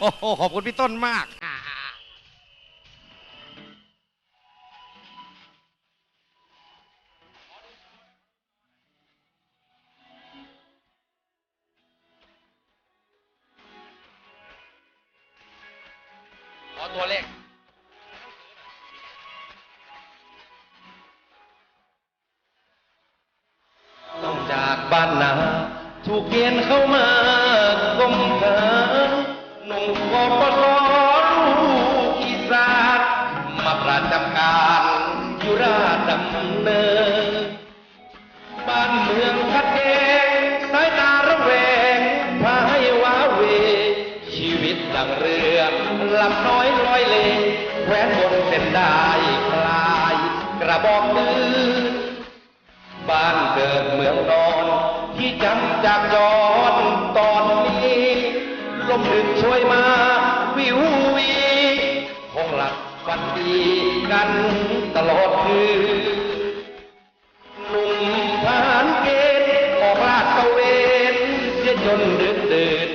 โอ้โหขอบคุณพี่ต้นมาก ลำน้อยลอยเลแคว้นบนเส้นได้คลาย กระบอกมือบ้านเกิดเมืองนอน ที่จำจากจอนตอนนี้ ลมดึกช่วยมา วิววีคงหลับฝันดีกันตลอดคืนหนุ่มทหารเกณฑ์ออกลาดตะเวนเสียจนดึกดื่น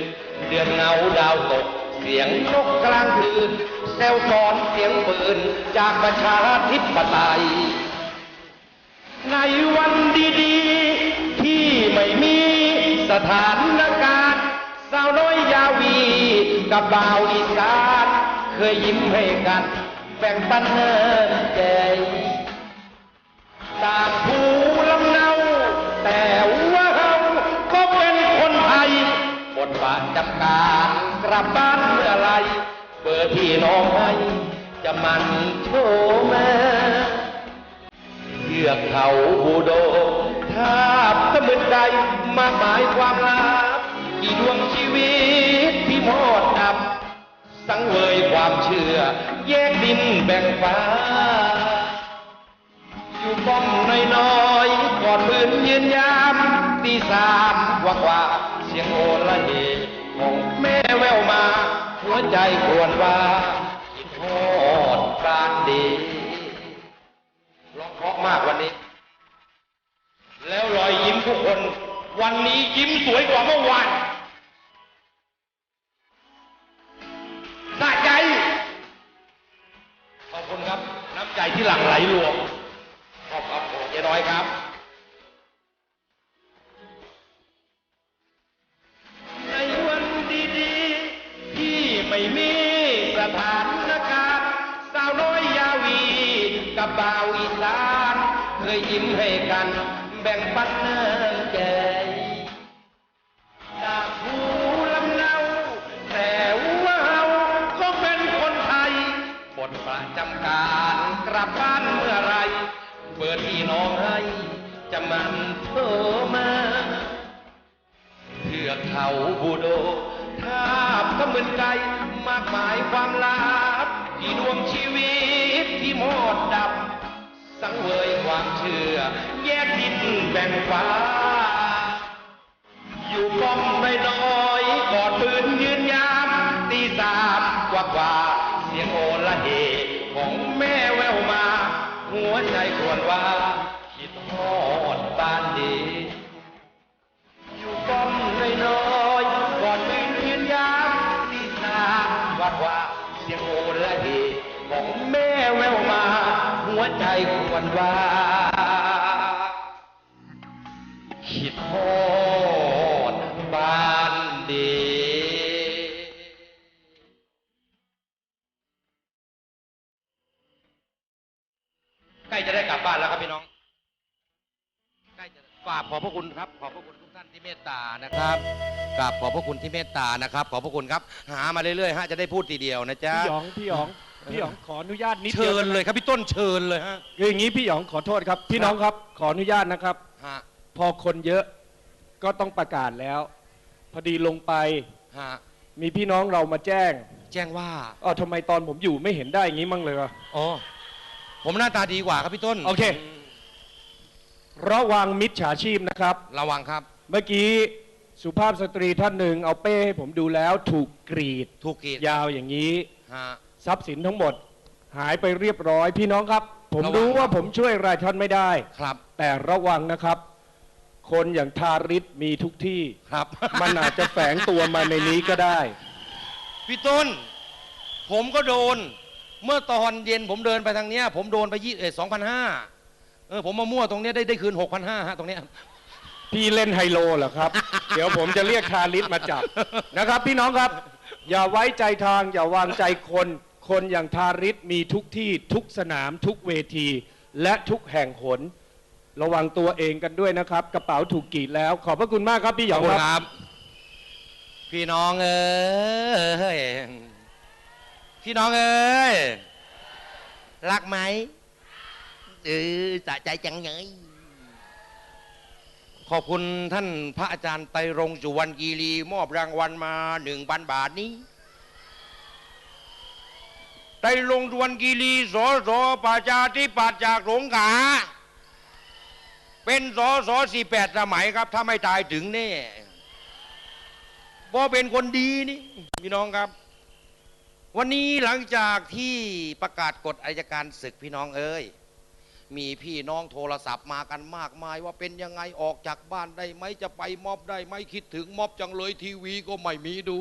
เดือนเงาดาวตก เสียงนกกลางคืนแซวสอนเสียงปืนจากประชาธิปไตย ในวันดีๆ ที่ไม่มีสถานการณ์สาวน้อยยาวีกับบ่าวอีสานเคยยิ้มให้กันแบ่งปันเงินใจตางภูลำเนาแต่ว่าเราก็เป็นคนไทยบทบาทจำการ ลับบ้านเมื่อไรเบอร์ที่น้องให้จะมันโชว์แม่เทือกเขาบูโดทาบสมุนใดมากมายความลับกี่ดวงชีวิตที่มอดดับ สังเวยความเชื่อ แยกดินแบ่งฟ้า อยู่ป้อมน้อยๆกอดปืนยืนยามตีสามกว่ากว่าเสียงโอละเฮ แม่แววมา หัวใจควรว่าคิดทอดปรานดีร้องเพราะมากวันนี้ แล้วรอยยิ้มทุกคน วันนี้ยิ้มสวยกว่าเมื่อวานสะใจ ขอบคุณครับ น้ำใจที่หลั่งไหลรวมขอบครับผมเจ๊น้อยครับ ถานการณ์สาวน้อยยาวีกับบ่าวอีสานเคยยิ้มให้กัน แบ่งปันเนื้อใจจากภูลำเนาแต่ว่าเราก็เป็นคนไทยบทประจำการกลับบ้านเมื่อไร เปิดที่น้องให้จะมันโทรมาเทือเขาบูโดทาบก็เหมือนไกล มากมายความลับที่ดวงชีวิตที่หมดดับ สังเวยความเชื่อ แยกดินแบ่งฟ้า อยู่ป้อมน้อยๆก ใจควรว่าคิดทอดบ้านดีใกล้จะได้กลับบ้านแล้วครับพี่น้องใกล้จะฝากขอบพระคุณครับ ขอบพระคุณทุกท่านที่เมตตานะครับกราบขอบพระคุณที่เมตตานะครับ ขอบพระคุณครับ หามาเรื่อยๆฮะจะได้พูดทีเดียวนะจ๊ะพี่หยองพี่หยอง พี่หยองขออนุญาตนิดเดีเชิยวญเลยครับพี่ต้นเชิญเลยฮะคืออย่างนี้พี่หยองขอโทษครับ พี่น้องครับขออนุญาตนะครับ ฮะพอคนเยอะก็ต้องประกาศแล้ว พอดีลงไปฮะมีพี่น้องเรามาแจ้งแจ้งว่าอ๋อทำไมตอนผมอยู่ไม่เห็นได้อย่างนี้มั่งเลยวะ อ๋อผมหน้าตาดีกว่าครับพี่ต้นโอเคระวังมิจฉาชีพนะครับ ระวังครับ เมื่อกี้สุภาพสตรีท่านหนึ่งเอาเป้ให้ผมดูแล้วถูกกรีดถูกกีดยาวอย่างนี้ ฮะ ทรัพย์สินทั้งหมด หายไปเรียบร้อยพี่น้องครับ ผมระวังรู้ครัว่าบผมช่วยรายท่านไม่ได้ ครับ แต่ระวังนะครับ คนอย่างทาริศมีทุกที่ครับ มันอาจจะแฝงตัวมาในนี้ก็ได้ พี่ต้น ผมก็โดน เมื่อตอนเย็นผมเดินไปทางเนี้ย ผมโดนไปยี่เอสองพันห้าเออผมมามั่วตรงเนี้ยได้ได้คืนหกพันห้าฮะตรงเนี้ย พี่เล่นไฮโลเหรอครับ เดี๋ยวผมจะเรียกทาริสมาจับนะครับ พี่น้องครับ อย่าไว้ใจทาง อย่าวางใจคน คนอย่างทาริสมีทุกที่ทุกสนามทุกเวที และทุกแห่งหน ระวังตัวเองกันด้วยนะครับ กระเป๋าถูกกรีดแล้ว ขอบพระคุณมากครับพี่หยองครับรับ พี่น้องเอ้ยพี่น้องเอ้ยรักไหมเออสะใจจังเลยขอบคุณท่านพระอาจารย์ไตรรงค์สุวรรณกีรี มอบรางวัลมาหนึ่งพันบาทนี้ ไตรรงค์สุวรรณกีรีสอสอประชาธิปัตย์จากสงขลาเป็นสอสอสี่แปดสมัยครับ ถ้าไม่ตายถึงแน่เพราะเป็นคนดีนี่พี่น้องครับ วันนี้หลังจากที่ประกาศกฎอายการศึกพี่น้องเอ้ยมีพี่น้องโทรศัพท์มากันมากมาย ว่าเป็นยังไงออกจากบ้านได้ไหมจะไปมอบได้ไหมคิดถึงมอบจังเลยทีวีก็ไม่มีดู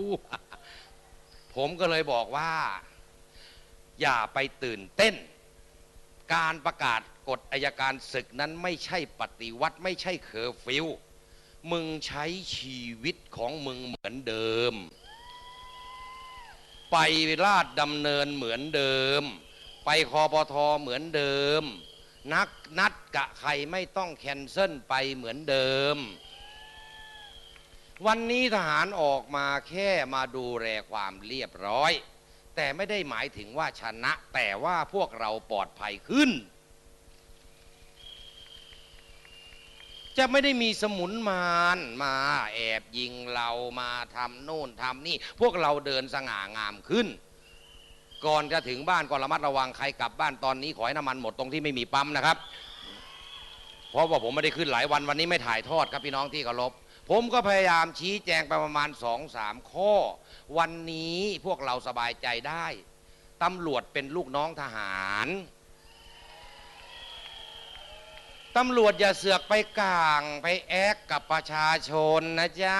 ผมก็เลยบอกว่า อย่าไปตื่นเต้น การประกาศกฎอายการศึกนั้นไม่ใช่ปฏิวัติไม่ใช่เคอร์ฟิวมึงใช้ชีวิตของมึงเหมือนเดิม ไปลาดดำเนินเหมือนเดิม ไปคอปทอเหมือนเดิม นักนัดกะใครไม่ต้องแคนเซิลไปเหมือนเดิม วันนี้ทหารออกมาแค่มาดูแลความเรียบร้อย แต่ไม่ได้หมายถึงว่าชนะ แต่ว่าพวกเราปลอดภัยขึ้น จะไม่ได้มีสมุนมารมาแอบยิงเรามาทำโน่นทำนี่ พวกเราเดินสง่างามขึ้น ก่อนจะถึงบ้านก็ระมัดระวังใครกลับบ้านตอนนี้ขอให้น้ำมันหมดตรงที่ไม่มีปั๊มนะครับ เพราะว่าผมไม่ได้ขึ้นหลายวันวันนี้ไม่ถ่ายทอดครับพี่น้องที่เคารพ ผมก็พยายามชี้แจงไปประมาณสองสามข้อ วันนี้พวกเราสบายใจได้ตำรวจเป็นลูกน้องทหารตำรวจอย่าเสือกไปกลางไปแอกกับประชาชนนะจ๊ะ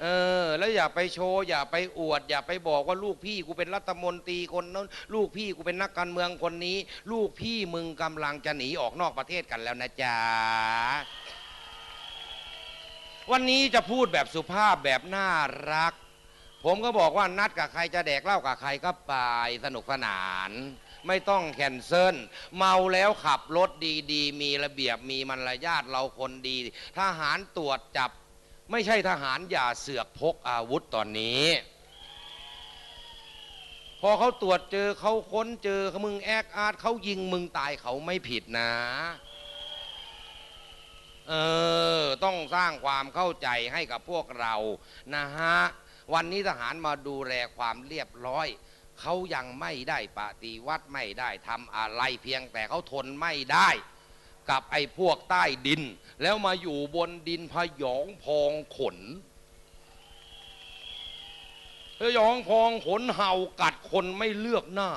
เออแล้วอย่าไปโชว์อย่าไปอวด อย่าไปบอกว่าลูกพี่กูเป็นรัฐมนตรีคนนั้นลูกพี่กูเป็นนักการเมืองคนนี้ ลูกพี่มึงกำลังจะหนีออกนอกประเทศกันแล้วนะจ๊ะ วันนี้จะพูดแบบสุภาพแบบน่ารัก ผมก็บอกว่านัดกับใครจะแดกเหล้ากับใครก็ไปสนุกสนาน ไม่ต้องแคนเซิลเมาแล้วขับรถดีๆ มีระเบียบมีมารยาทเราคนดี ทหารตรวจจับ ไม่ใช่ทหารอย่าเสือกพกอาวุธตอนนี้ พอเขาตรวจเจอเขาค้นเจอมึงแอกอาร์ตเขายิงมึงตายเขาไม่ผิดนะ เออ ต้องสร้างความเข้าใจให้กับพวกเรานะฮะ วันนี้ทหารมาดูแลความเรียบร้อย เขายังไม่ได้ปฏิวัติไม่ได้ทำอะไรเพียงแต่เขาทนไม่ได้ กับไอ้พวกใต้ดิน แล้วมาอยู่บนดินพยองพองขนพยองพองขนเห่ากัดคนไม่เลือกหน้า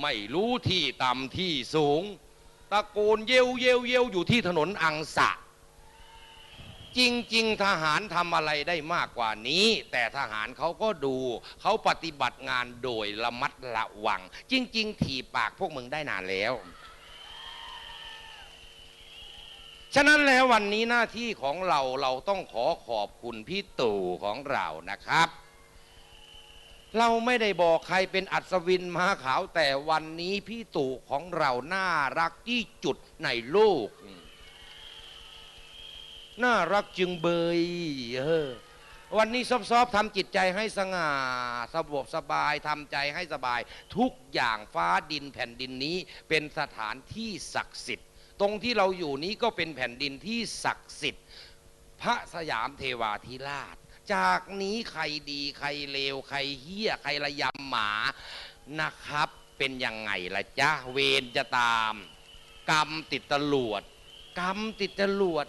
ไม่รู้ที่ต่ำที่สูงตะโกนเยวเยวเยวอยู่ที่ถนนอังสะ จริง ๆ ทหารทำอะไรได้มากกว่านี้ แต่ทหารเขาก็ดูเขาปฏิบัติงานโดยระมัดระวัง จริง ๆ ถีบปากพวกมึงได้นานแล้ว ฉะนั้นแล้ววันนี้หน้าที่ของเราเราต้องขอขอบคุณพี่ตู่ของเรานะครับเราไม่ได้บอกใครเป็นอัศวินมาขาวแต่วันนี้พี่ตู่ของเราน่ารักที่จุดในโลก น่ารักจึงเบยเออวันนี้ซอบๆทำจิตใจให้สง่าสงบสบายทำใจให้สบาย ทุกอย่างฟ้าดินแผ่นดินนี้เป็นสถานที่ศักดิ์สิทธิ์ ตรงที่เราอยู่นี้ก็เป็นแผ่นดินที่ศักดิ์สิทธิ์ พระสยามเทวาธิราช จากนี้ใครดีใครเลวใครเฮี้ยใครระยำหมานะครับ เป็นยังไงล่ะจ๊ะเวรจะตาม กรรมติดตลวดกรรมติดจรวด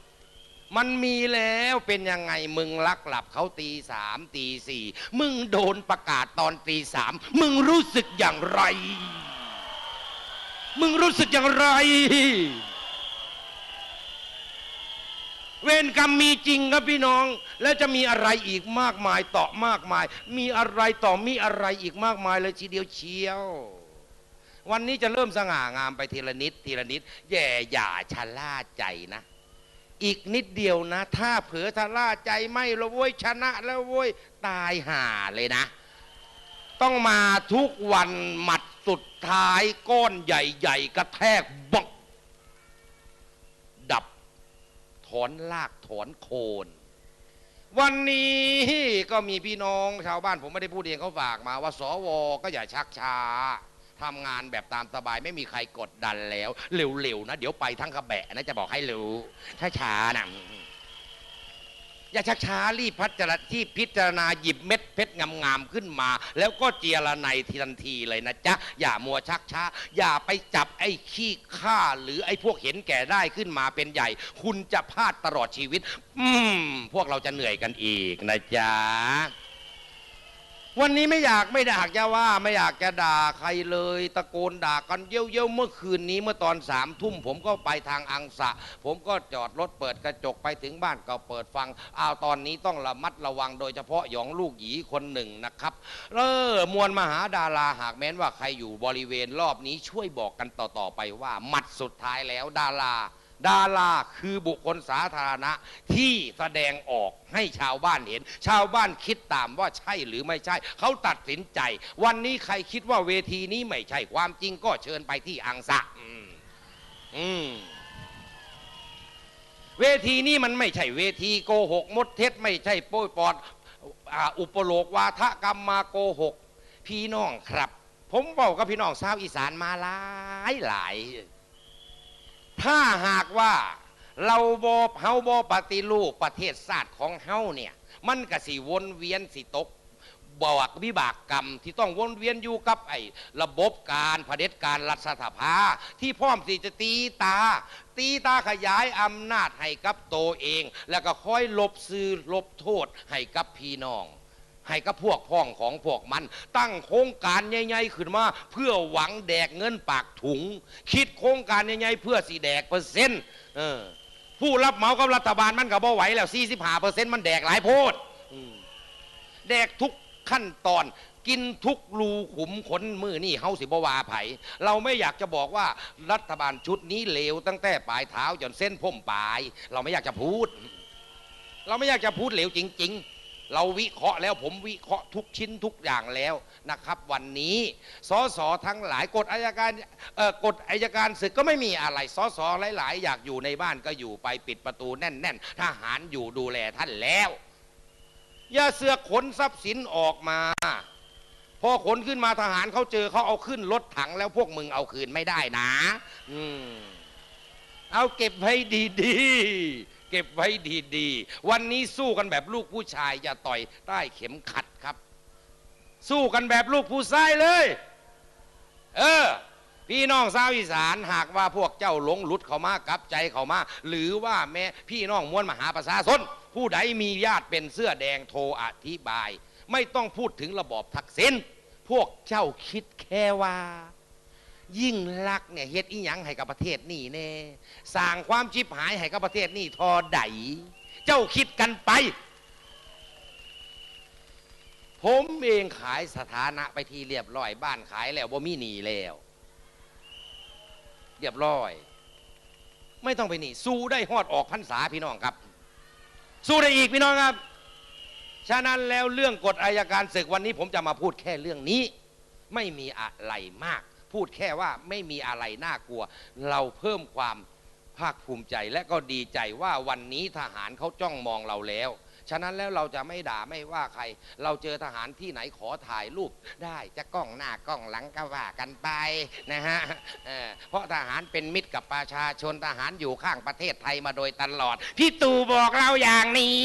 มันมีแล้วเป็นยังไงมึงลักหลับเขาตีสามตีสี่มึงโดนประกาศตอนตีสามมึงรู้สึกอย่างไร มึงรู้สึกอย่างไร เวรกรรมมีจริงครับพี่น้อง แล้วจะมีอะไรอีกมากมายต่อมากมาย มีอะไรต่อมีอะไรอีกมากมายเลยทีเดียวเชียววันนี้จะเริ่มสง่างามไปทีละนิดทีละนิด แย่อย่าชะล่าใจนะ อีกนิดเดียวนะ ถ้าเผลอชะล่าใจไม่และเว้ยชนะแล้วเว้ยตายห่าเลยนะ ต้องมาทุกวันหมัดสุดท้ายก้อนใหญ่ๆกระแทกบักดับ ถอนลากถอนโคน วันนี้ก็มีพี่น้องชาวบ้านผมไม่ได้พูดเองเขาฝากมาว่าสวก็อย่าชักช้า ทำงานแบบตามสบายไม่มีใครกดดันแล้วเร็วๆนะเดี๋ยวไปทั้งกระแบะนะจะบอกให้รู้ถ้าช้าๆนะอย่าชักช้ารีบพัฒนาที่พิจารณาหยิบเม็ดเพชรงามๆขึ้นมา แล้วก็เจียระในทีทันทีเลยนะจ๊ะ อย่ามัวชักช้า อย่าไปจับไอ้ขี้ข้าหรือไอ้พวกเห็นแก่ได้ขึ้นมาเป็นใหญ่ คุณจะพลาดตลอดชีวิต อืม พวกเราจะเหนื่อยกันอีกนะจ๊ะ วันนี้ไม่อยากไม่อยากจะว่าไม่อยากจะด่าใครเลย ตะโกนด่ากันเย้ยวๆเมื่อคืนนี้เมื่อตอนสามทุ่มผมก็ไปทางอังสะ ผมก็จอดรถเปิดกระจกไปถึงบ้านก็เปิดฟังอ้าวตอนนี้ต้องระมัดระวังโดยเฉพาะหยองลูกหยีคนหนึ่งนะครับเออมวลมหาดาราหากแม้นว่าใครอยู่บริเวณรอบนี้ช่วยบอกกันต่อๆไปว่าหมัดสุดท้ายแล้วดารา ดาราคือบุคคลสาธารณะที่แสดงออกให้ชาวบ้านเห็น ชาวบ้านคิดตามว่าใช่หรือไม่ใช่ เขาตัดสินใจ วันนี้ใครคิดว่าเวทีนี้ไม่ใช่ความจริงก็เชิญไปที่อังสะอืมอืมเวทีนี้มันไม่ใช่เวทีโกหกมดเท็จไม่ใช่โป้ยปอดอ,อุปโลกวาทกรรมมาโกหก พี่น้องครับ ผมบอกกับพี่น้องชาวอีสานมาหลายหลาย ถ้าหา ว่า เราบอเฮาบอปฏิรูปประเทศศาสตร์ของเฮาเนี่ย มันก็สิวนเวียนสิตกบวกวิบากกรรมที่ต้องวนเวียนอยู่กับไอ้ระบบการเผด็จการรัฐสภาที่พร้อมสิจะตีตา ตีตาขยายอำนาจให้กับตัวเอง แล้วก็คอยลบซื้อลบโทษให้กับพี่น้อง ให้กับพวกพ้องของพวกมัน ตั้งโครงการใหญ่ๆขึ้นมา เพื่อหวังแดกเงินปากถุง คิดโครงการใหญ่ๆเพื่อสีแดกเปอร์เซ็นต์ผู้รับเหมากับรัฐบาลมันก็บ่ไหวแล้ว45เปอร์เซ็นต์มันแดกหลายโพดแดกทุกขั้นตอนกินทุกรูขุมขนมือนี่เฮาสิบวาไผ เราไม่อยากจะบอกว่ารัฐบาลชุดนี้เลวตั้งแต่ปลายเท้าจนเส้นผมปลาย เราไม่อยากจะพูด เราไม่อยากจะพูดเหลวจริง ๆ เราวิเคราะห์แล้วผมวิเคราะห์ทุกชิ้นทุกอย่างแล้วนะครับ วันนี้สสทั้งหลายกฎอายการเอ่อกฎอายการศึกก็ไม่มีอะไรสสหลาย ๆ อยากอยู่ในบ้านก็อยู่ไปปิดประตูแน่น ๆ ทหารอยู่ดูแลท่านแล้ว อย่าเสือกขนทรัพย์สินออกมาพอขนขึ้นมาทหารเขาเจอเขาเอาขึ้นรถถังแล้วพวกมึงเอาคืนไม่ได้นะ อืมเอาเก็บไว้ดีๆ เก็บไว้ดีๆ วันนี้สู้กันแบบลูกผู้ชาย อย่าต่อยใต้เข็มขัดครับ สู้กันแบบลูกผู้ชายเลย เออ พี่น้องชาวอีสานหากว่าพวกเจ้าหลงหลุดเขามากับใจเขามา หรือว่าแม่พี่น้องมวลมหาประชาชนผู้ใดมีญาติเป็นเสื้อแดงโทรอธิบาย ไม่ต้องพูดถึงระบอบทักษิณพวกเจ้าคิดแค่ว่า ยิ่งลักษณ์เนี่ยเฮ็ดอีหยังให้กับประเทศนี่แน่สร้างความชิบหายให้กับประเทศนี่ทอใดเจ้าคิดกันไป ผมเองขายสถานะไปทีเรียบร้อยบ้านขายแล้วบ่มีหนีแล้ว เรียบร้อย ไม่ต้องไปหนีสู้ได้ฮอดออกพรรษาพี่น้องครับ สู้ได้อีกพี่น้องครับ ฉะนั้นแล้วเรื่องกฎอายการศึกวันนี้ผมจะมาพูดแค่เรื่องนี้ ไม่มีอะไรมาก พูดแค่ว่าไม่มีอะไรน่ากลัว เราเพิ่มความภาคภูมิใจและก็ดีใจว่าวันนี้ทหารเขาจ้องมองเราแล้ว ฉะนั้นแล้วเราจะไม่ด่าไม่ว่าใคร เราเจอทหารที่ไหนขอถ่ายรูปได้จะกล้องหน้ากล้องหลังก็ว่ากันไปนะฮะเออเพราะทหารเป็นมิตรกับประชาชนทหารอยู่ข้างประเทศไทยมาโดยตลอด พี่ตู่บอกเราอย่างนี้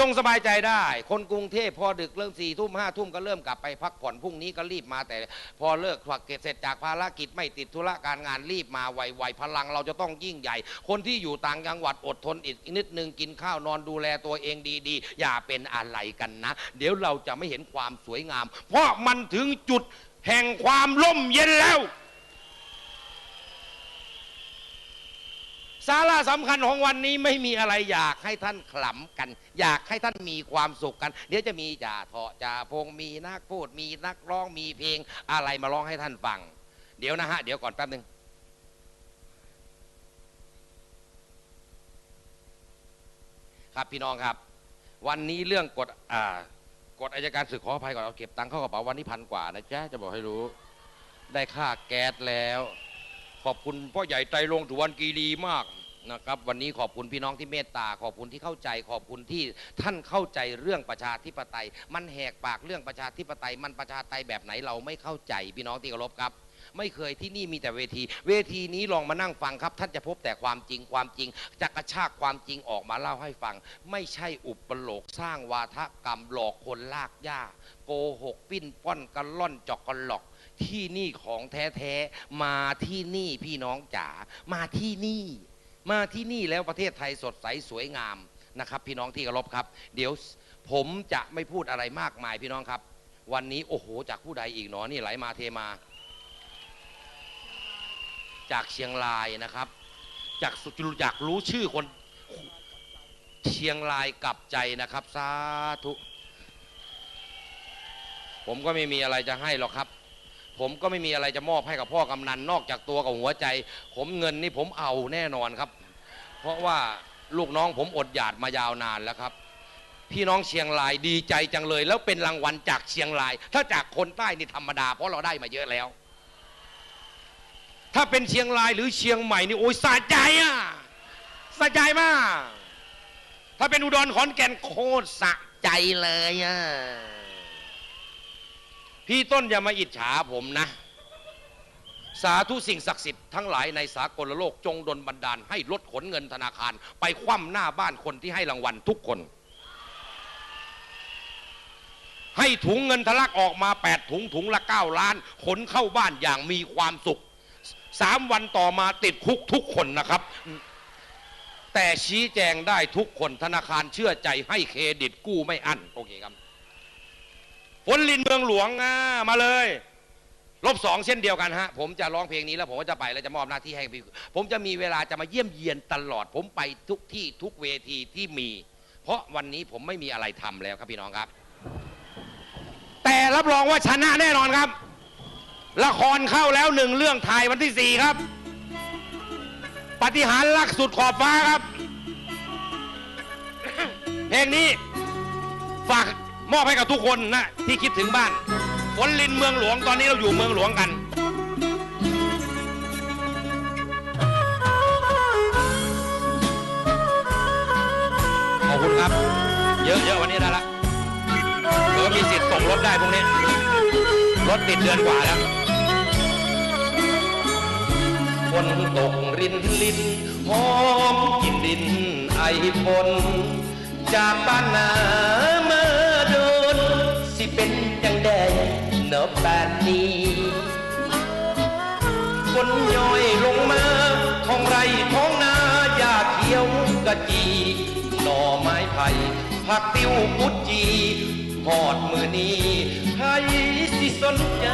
จงสบายใจได้ คนกรุงเทพพอดึกเริ่มสี่ทุ่มห้าทุ่มก็เริ่มกลับไปพักผ่อนพรุ่งนี้ก็รีบมาแต่ พอเลิกผักเกตเสร็จจากภารกิจไม่ติดธุระการงานรีบมาไวๆพลังเราจะต้องยิ่งใหญ่ คนที่อยู่ต่างจังหวัดอดทนอีกนิดนึงกินข้าวนอนดูแลตัวเองดีๆ อย่าเป็นอะไรกันนะ เดี๋ยวเราจะไม่เห็นความสวยงาม เพราะมันถึงจุดแห่งความล่มเย็นแล้ว สาระสำคัญของวันนี้ไม่มีอะไรอยากให้ท่านขลำกัน อยากให้ท่านมีความสุขกัน เดี๋ยวจะมีจ่าเถาะจ่าพงมีนักพูดมีนักร้องมีเพลงอะไรมาร้องให้ท่านฟัง เดี๋ยวนะฮะ เดี๋ยวก่อนแป๊บหนึ่งครับพี่น้องครับ วันนี้เรื่องกฎอ่ากฎอายการศึกขออภัยก่อนเอาเก็บตังค์เข้ากระเป๋าวันนี้พันกว่านะจ๊ะจะบอกให้รู้ ได้ค่าแก๊สแล้ว ขอบคุณพ่อใหญ่ไตรรงค์ถุวันกีรีมากนะครับ วันนี้ขอบคุณพี่น้องที่เมตตา ขอบคุณที่เข้าใจ ขอบคุณที่ท่านเข้าใจเรื่องประชาธิปไตย มันแหกปากเรื่องประชาธิปไตย มันประชาธิปไตยแบบไหนเราไม่เข้าใจพี่น้องที่เคารพครับไม่เคยที่นี่มีแต่เวที เวทีนี้ลองมานั่งฟังครับ ท่านจะพบแต่ความจริงความจริงจะกระชากความจริงออกมาเล่าให้ฟัง ไม่ใช่อุปโลกสร้างวาทกรรมหลอกคนลากย่าโกหก ปิ้นป้อนกันล่อนจอกกันหลอก ที่นี่ของแท้ๆมาที่นี่พี่น้องจ๋ามาที่นี่ มาที่นี่แล้วประเทศไทยสดใสสวยงามนะครับ พี่น้องที่เคารพครับ เดี๋ยวผมจะไม่พูดอะไรมากมายพี่น้องครับ วันนี้โอ้โห จากผู้ใดอีกหนอนี่ไหลมาเทมา จากเชียงรายนะครับ จากสุจุอยากรู้ชื่อคนเชียงรายกลับใจนะครับสาธุผมก็ไม่มีอะไรจะให้หรอกครับ ผมก็ไม่มีอะไรจะมอบให้กับพ่อกำนันนอกจากตัวกับหัวใจ ผมเงินนี่ผมเอาแน่นอนครับ เพราะว่าลูกน้องผมอดอยากมายาวนานแล้วครับ พี่น้องเชียงรายดีใจจังเลย แล้วเป็นรางวัลจากเชียงราย ถ้าจากคนใต้นี่ธรรมดา เพราะเราได้มาเยอะแล้ว ถ้าเป็นเชียงรายหรือเชียงใหม่นี่โอ้ยสะใจอะสะใจมาก ถ้าเป็นอุดรขอนแก่นโคตรสะใจเลยอะ พี่ต้นอย่ามาอิจฉาผมนะ สาธุสิ่งศักดิ์สิทธิ์ทั้งหลายในสากลโลกจงดลบันดาล ให้ลดขนเงินธนาคาร ไปคว่ำหน้าบ้านคนที่ให้รางวัลทุกคน ให้ถุงเงินทะลักออกมา 8 ถุงถุงละ 9 ล้าน ขนเข้าบ้านอย่างมีความสุขสามวันต่อมาติดคุกทุกคนนะครับ แต่ชี้แจงได้ทุกคนธนาคารเชื่อใจให้เครดิตกู้ไม่อั้นโอเคครับ นลินเมืองหลวงอ่ามาเลยลบสองเช่นเดียวกันฮะ ผมจะร้องเพลงนี้แล้วผมก็จะไปแล้วจะมอบหน้าที่ให้พี่ผมจะมีเวลาจะมาเยี่ยมเยียนตลอด ผมไปทุกที่ทุกเวทีที่มี เพราะวันนี้ผมไม่มีอะไรทำแล้วครับพี่น้องครับ แต่รับรองว่าชนะแน่นอนครับ ละครเข้าแล้วหนึ่งเรื่องถ่ายวันที่สี่ครับ ปฏิหารย์รักสุดขอบฟ้าครับ เพลงนี้ฝาก มอบให้กับทุกคนนะที่คิดถึงบ้านฝนลินเมืองหลวงตอนนี้เราอยู่เมืองหลวงกัน ขอบคุณครับ เยอะๆวันนี้ได้ละเออมีสิทธิ์ส่งรถได้พวกนี้ รถติดเดือนกว่าแล้วฝนตกรินลินหอมกลินดินไอฝนจากบ้านนามื่อโดน สิเป็นจังแดเนบแบบนี้ฝนย้อยลงมาท้องไรท้องนาหญ้าเขียวกะจีหน่อไม้ไผ่ผักติ้วกุดจีหอดมือนี้ใครสิสนใจ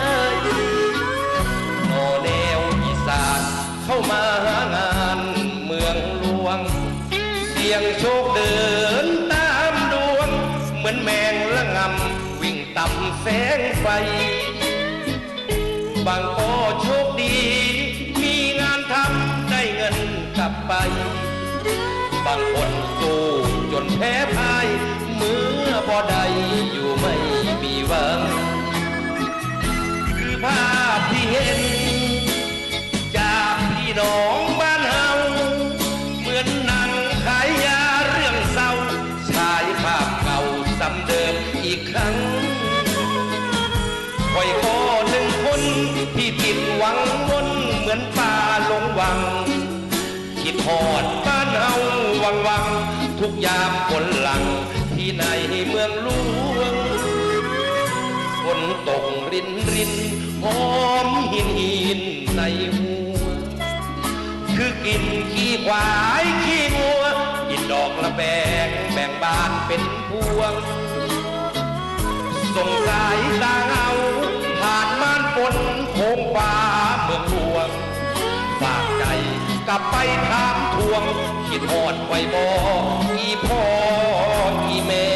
โนแนวอีสานเข้ามาหางานเมืองหลวง เสียงโชคเดินตามดวง เหมือนแมงละงำ ต่ำแสงไฟ บางก็โชคดี มีงานทำได้เงินกลับไป บางคนสู้จนแพ้พ่าย เมื่อบ่ได้อยู่ไม่มีหวัง คือภาพที่เห็น จากพี่น้อง หอดบ้านเฮาวังวัง ทุกยามคนหลัง ที่ในเมืองหลวงฝนตกรินรินหอมหินหินในหัว คือกินขี้ควายขี้งัวกินดอกละแบงแบ่งบานเป็นพวงส่งสายตาเงา ลับไปถามทวงคิดหอดไว้บออีพ่ออีแม่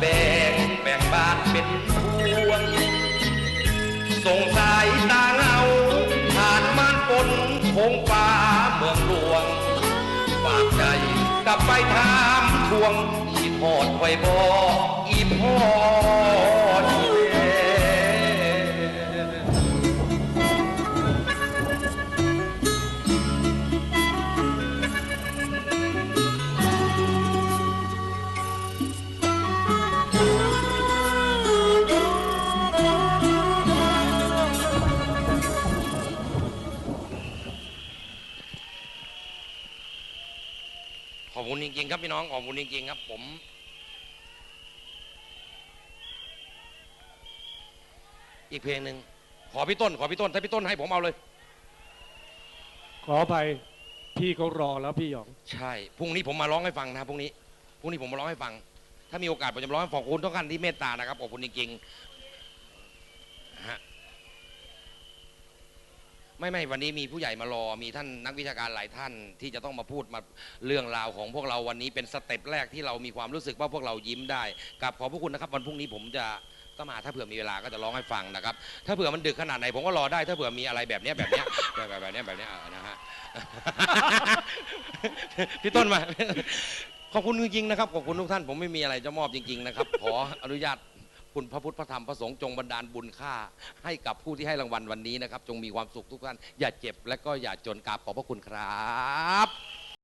แบงแบ่งบานเป็นพวง ส่งสายตาเงาผ่านม่านฝนคงฟ้าเมืองหลวงฝากใจกลับไปถามทวงอีพอดไว้บออีพ่อ อีกเพลงหนึ่งขอพี่ต้น ขอพี่ต้น ถ้าพี่ต้นให้ผมเอาเลย ขออภัยพี่เขารอแล้วพี่หยอง ใช่พรุ่งนี้ผมมาร้องให้ฟังนะพรุ่งนี้พรุ่งนี้ผมมาร้องให้ฟัง ถ้ามีโอกาสผมจะมาร้องให้ฟังขอบคุณทุกท่านที่เมตตานะครับขอบคุณจริงๆฮะไม่ไม่วันนี้มีผู้ใหญ่มารอ มีท่านนักวิชาการหลายท่านที่จะต้องมาพูดมาเรื่องราวของพวกเราวันนี้เป็นสเต็ปแรกที่เรามีความรู้สึกว่าพวกเรายิ้มได้กับขอบพระคุณนะครับวันพรุ่งนี้ผมจะ ก็มาถ้าเผื่อมีเวลาก็จะร้องให้ฟังนะครับ ถ้าเผื่อมันดึกขนาดไหนผมก็รอได้ ถ้าเผื่อมีอะไรแบบเนี้ยแบบเนี้ยแบบแบบแบบเนี้ยแบบเนี้ยเออนะฮะ พี่ต้นมา ขอบคุณจริงๆนะครับขอบคุณทุกท่านผมไม่มีอะไรจะมอบจริง ๆ นะครับ ขออนุญาตคุณพระพุทธพระธรรมพระสงฆ์จงบันดาลบุญค่า ให้กับผู้ที่ให้รางวัลวันนี้นะครับ จงมีความสุขทุกท่าน อย่าเจ็บและก็อย่าจนกราบขอบพระคุณครับ